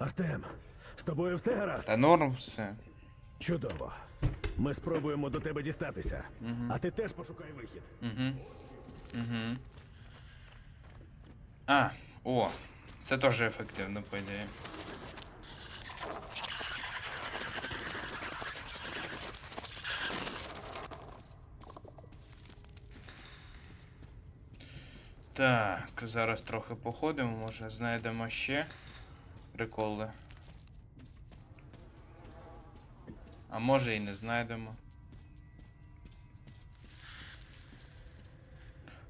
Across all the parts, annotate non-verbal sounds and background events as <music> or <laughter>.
Артем, з тобою все гаразд? Та норм все. Чудово. Ми спробуємо до тебе дістатися. А ти теж пошукай вихід. Угу. Угу. А, о, це теж ефективно, по ідеї. Так, зараз трохи походимо, може знайдемо ще приколи. А може і не знайдемо.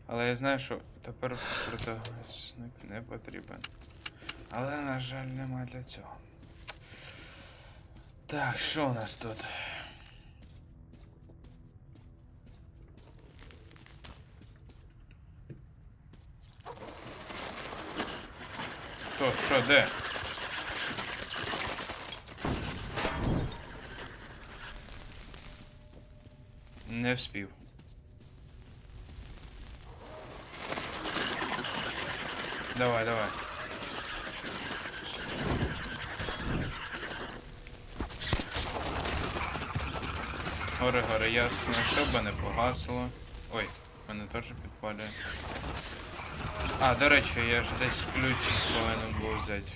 Але я знаю, що тепер протагоністник не потрібен. Але, на жаль, нема для цього. Так, що у нас тут? Хто, що, де? Не вспів. Давай, давай. Горе, горе, ясно, щоб не погасло. Ой, мене теж підпалює. А, до речі, я ж десь ключ повинен був взяти.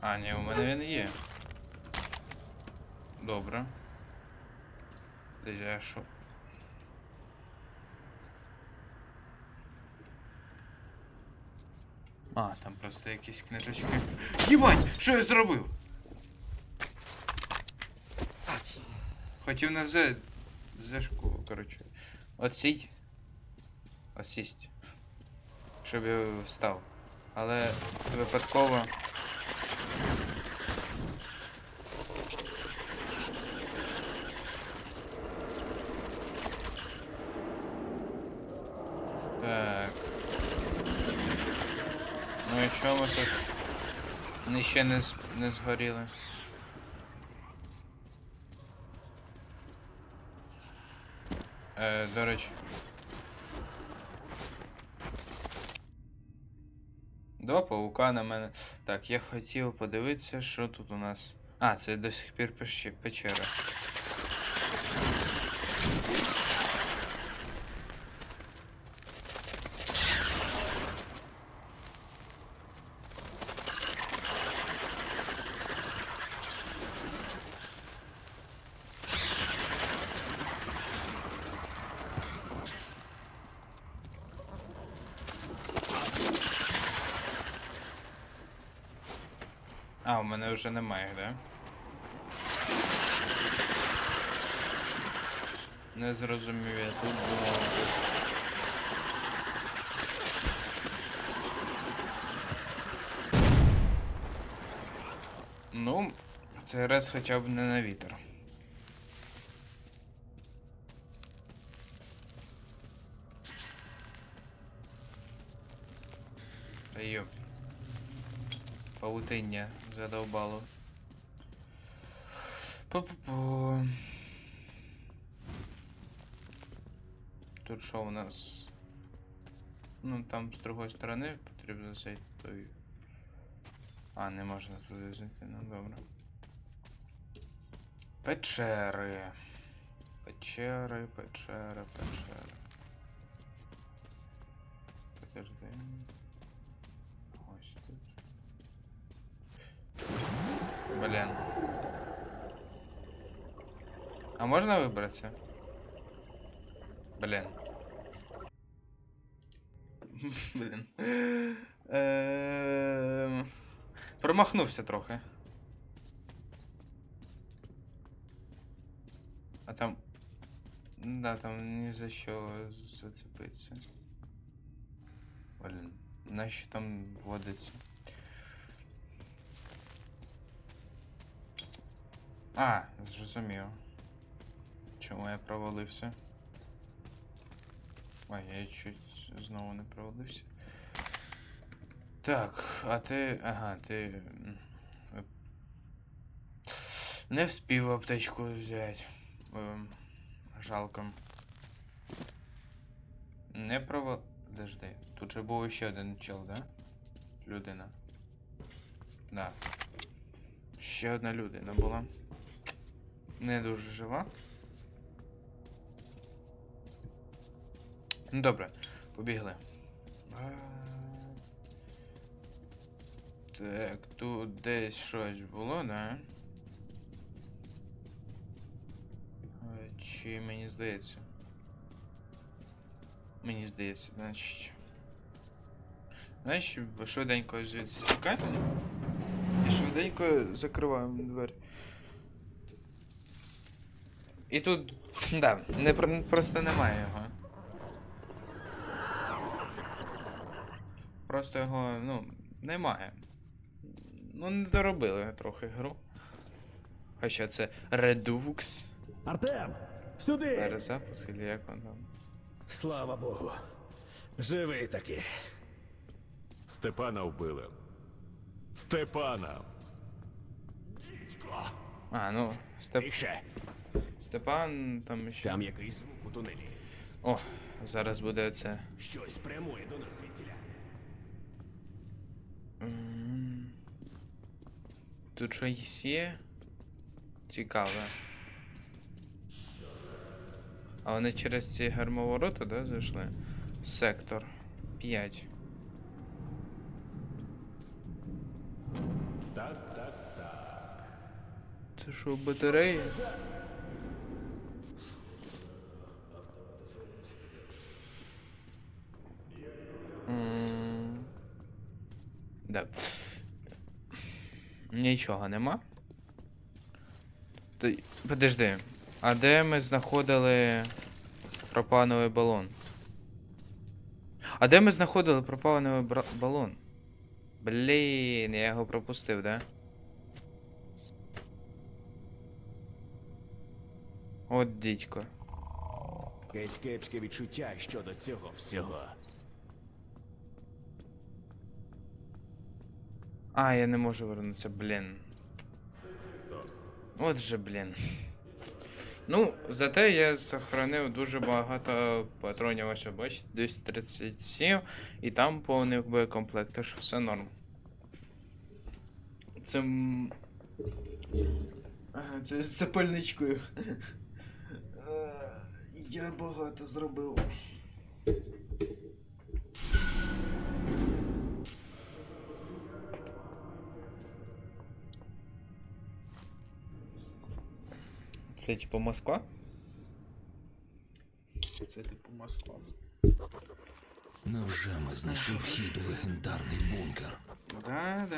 А, ні, у мене він є. Добре. Я що? А, там просто якісь книжечки. Єбать! Що я зробив? Хотів на З. Зешку, коротше. Отсіть. Отсість. Щоб я встав. Але випадково. Так. Ну і що ми тут? Вони ще не, з- не згоріли. Е, до речі. Два паука на мене. Так, я хотів подивитися, що тут у нас. А, це до сих пір печера. А, у мене вже немає да? Не зрозумів, я тут думав десь. Ну, цей раз хоча б не на вітер. Йоп. Павутиння задовбало. Пу-пу-пу. Тут що у нас? Ну там з другої сторони потрібно зайти той. А, не можна туди зайти, ну добре. Печери. Печери, печери, печери. Подожди. Блін. А можна вибратися? Блін. <laughs> Блін. Ем, Промахнувся трохи. А там. Да, там ні за що зацепиться. Блін. Нащо там водиться? А, зрозумів. Чому я провалився? Ой, я чуть знову не провалився. Так, а ти. Ага, ти. Не вспів аптечку взяти. Ем, Жалко. Не провал. Подожди. Тут же був ще один чел, да? Людина. Да. Ще одна людина була. Не дуже жива. Ну добре, побігли. Так, тут десь щось було, да? Чи мені здається? Мені здається, значить. Знаєш, швиденько звідси тікати. І швиденько закриваємо двері. І тут. Да, не, просто немає його. Просто його, ну, немає. Ну, не доробили трохи гру. Хоча це Redux. Артем! Сюди! Перезапуск, чи як он там. Слава Богу. Живий таки. Степана вбили. Степана. А, ну, Степ... Тише. Степан там ще. Там якийсь звук у тунелі. О, зараз буде це. Щось прямує до нас звідтіля. Тут щось є? Цікаве. А вони через ці гермоворота, да, зайшли? Сектор 5. Так, так, так. Це що, батареї? Да. Нічого нема. Подожди. А де ми знаходили пропановий балон? А де ми знаходили пропановий балон? Блін, я його пропустив, да? От дідько. Якесь відчуття щодо цього всього. А, я не можу вернутися, блін. От же, блін. Ну, зате я сохранив дуже багато патронів, ось бачите, десь 37, і там повний боєкомплект, тож все норм. Це. Ага, це з запальничкою. Е, Я багато зробив. Це типу Москва? Це типу Москва. Невже ми знайшли вхід у легендарний бункер? Да, да,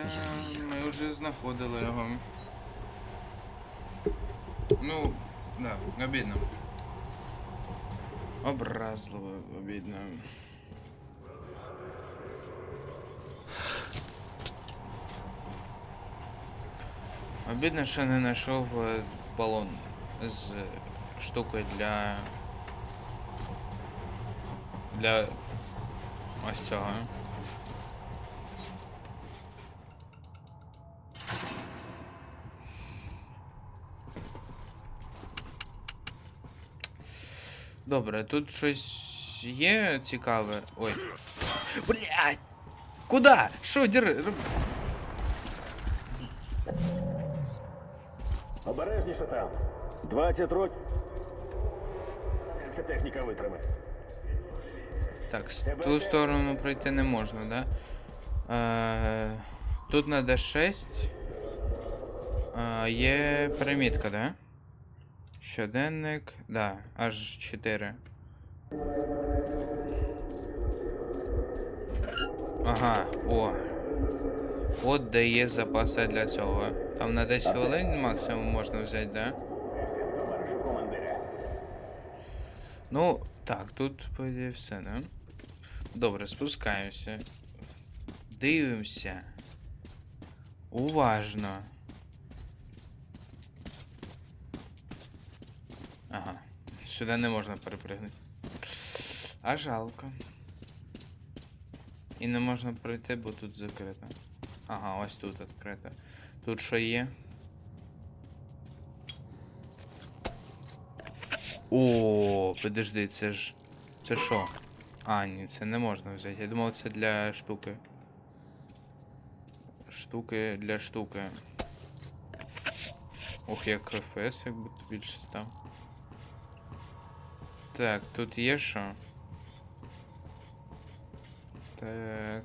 ми вже знаходили його. Ну, да, обідно. Образливо обідно. Обідно, що не знайшов е, балон з штукою для. Для ось цього. Добре, тут щось є цікаве. Ой. Блять! Куда? Що, діри? Обережніше там. 20 років. Ця техніка витримає. Так, з ту сторону пройти не можна, да? Е, тут на D6 е, є примітка, да? Щоденник, да, аж 4. Ага, о. От де є запаси для цього. Там на 10 хвилин максимум можна взяти, да? Ну, так, тут по ідеї все, да? Добре, спускаємося. Дивимося. Уважно. Ага. Сюди не можна перепригнути. А жалко. І не можна пройти, бо тут закрито. Ага, ось тут відкрито. Тут що є? О, подожди, це ж. Це що? А, ні, це не можна взяти. Я думав, це для штуки. штуки для штуки. Ох, як FPS як будто більше став. Так, тут є що? Так.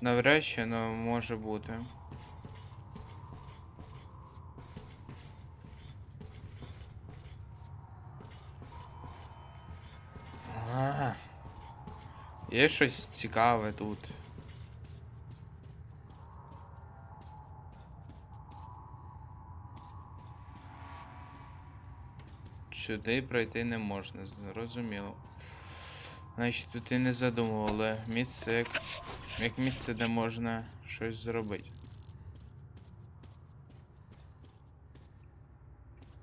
Навряд чи, але може бути. Є щось цікаве тут. Сюди пройти не можна, зрозуміло. Значить, тут і не задумували. Місце як, як місце, де можна щось зробити.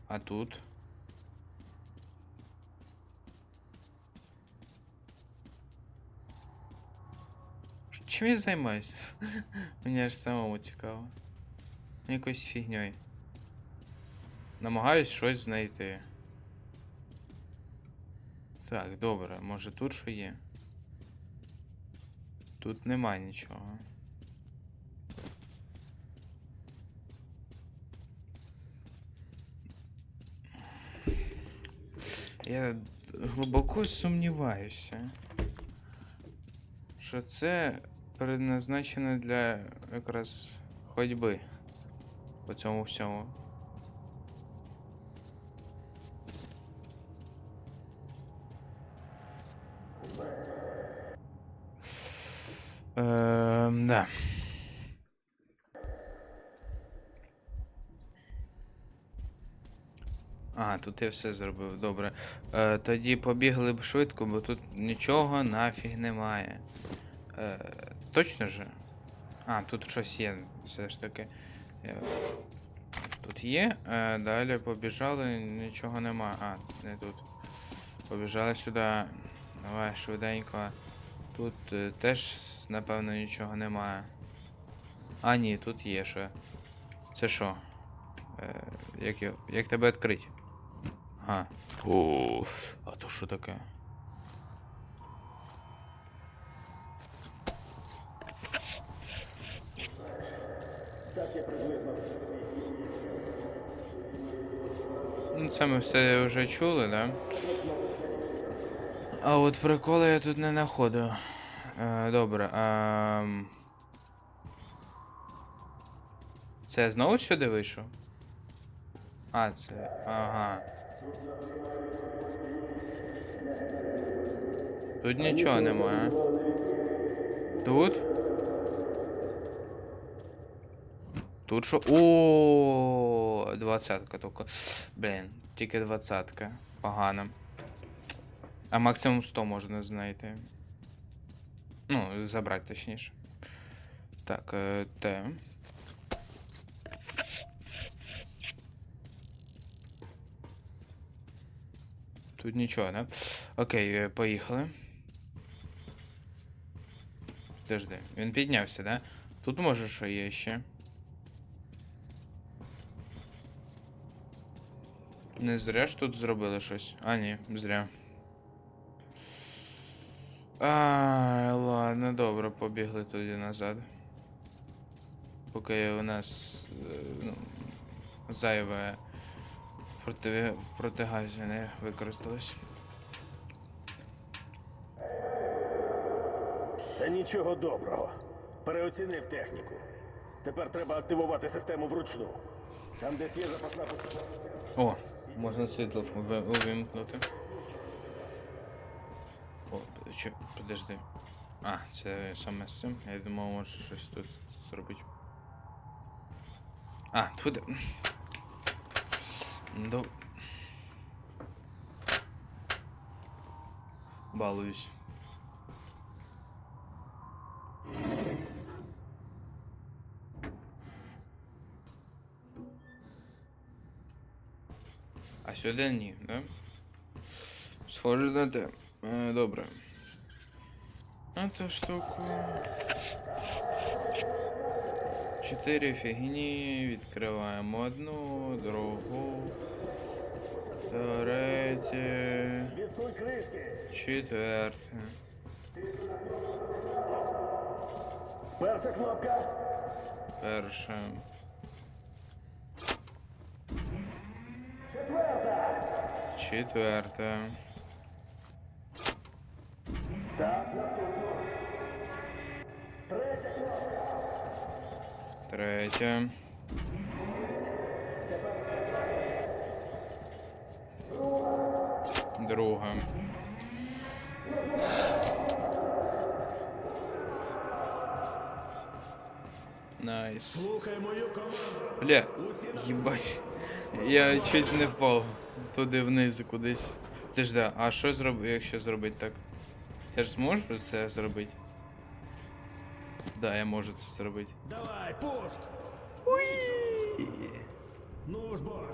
А тут? Чим я займаюся? <laughs> Мені аж самому цікаво. Якоюсь фігньою. Намагаюсь щось знайти. Так, добре, може тут що є? Тут нема нічого. Я глибоко сумніваюся, що це предназначено для якраз ходьби по цьому всьому. Ем, да. А, тут я все зробив, добре. Е, тоді побігли б швидко, бо тут нічого нафіг немає. Е, точно же? А, тут щось є, все ж таки. Тут є, е, далі побіжали, нічого нема. А, не тут. Побіжали сюди. Давай швиденько. Тут е, теж, напевно, нічого немає. А, ні, тут є що. Це що? Е, як, як тебе відкрити? А. О, а то що таке? Ну, це ми все вже чули, да? А от приколи я тут не знаходив. Е, добре. А... Це я знову сюди вийшов? А, це. Ага. Тут нічого немає. Тут? Тут що? О, двадцятка тільки. Блін, тільки двадцятка. Погано. А максимум 100 можна знайти. Ну, забрати точніше. Так, е, те. Тут нічого, да? Окей, е, поїхали. Подожди, він піднявся, да? Тут може що є ще. Не зря ж тут зробили щось. А, ні, зря. А, ладно, добре, побігли тоді назад. Поки у нас е, ну, зайве проти, протигазі не використалось. Та нічого доброго. Переоцінив техніку. Тепер треба активувати систему вручну. Там десь є запасна посадка. О, можна світло увімкнути. О, подожди. А, це саме з цим. Я думав, може щось тут зробити. А, туди. До... Балуюсь. Сюди ні, да? Схоже на те. Е, добре. А ту штуку. Чотири фігні. Відкриваємо одну, другу. Третє. Четверте. Перша кнопка. Перше. Четверте. Третє. Друге. Найс. Слухай мою команду. Бля, їбать. Я чуть не впав туди вниз кудись. Ти ж да, а що зробити, якщо зробити так? Я ж зможу це зробити? Да, я можу це зробити. Давай, пуск. Ну ж бо.